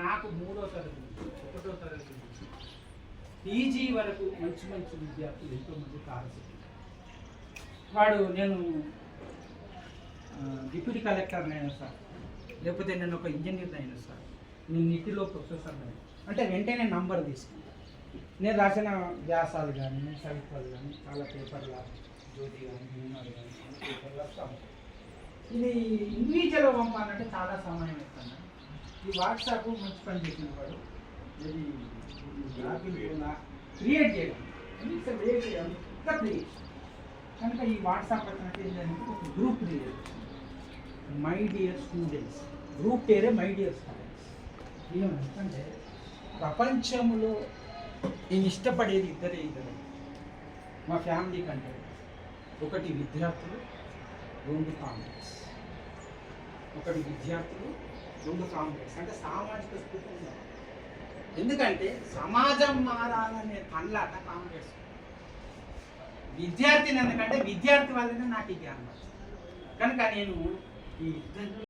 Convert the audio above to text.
నాకు మూడో తరగతి నుంచి, ఒకటో తరగతి. పీజీ వరకు మంచి మంచి విద్యార్థులు ఎంతోమంది కాల్సి వాడు నేను డిప్యూటీ కలెక్టర్ని అయినా సార్ లేకపోతే నేను ఒక ఇంజనీర్ అయినా సార్ నేను నిటిలో ప్రొఫెసర్ అయినా. అంటే వెంటనే నంబర్ తీసుకున్నాను నేను రాసిన వ్యాసాలు కానీ కవిత్వాలు కానీ చాలా పేపర్ల జ్యోతి కానీ మూనాలు కానీ చాలా పేపర్లు వస్తాం ఇది ఇండివిజువల్ పంపాలంటే చాలా సమయం ఇస్తాను. ఈ వాట్సాప్ మంచి పని చేసిన వాడు. క్రియేట్ చేయడం క్రియేట్ చేయాలి. ఇంకా క్రియేట్ కనుక ఈ వాట్సాప్ వచ్చినట్టు ఏంటంటే ఒక group create my dear students group పేరే మై డియర్ స్టూడెంట్స్ ఏమంటే ప్రపంచంలో నేను ఇష్టపడేది ఇద్దరే ఇద్దరే. మా ఫ్యామిలీ కంటే ఒకటి విద్యార్థులు రెండు కాంగ్రెస్. ఒకటి విద్యార్థులు జూడు కాంగ్రెస్ అంటే సామాజిక స్థితి ఎందుకంటే సమాజం మారాలనే పనులాట కాంగ్రెస్ విద్యార్థిని ఎందుకంటే విద్యార్థి వల్లనే నాకు ఈ జ్ఞానం వచ్చింది. కనుక నేను ఈ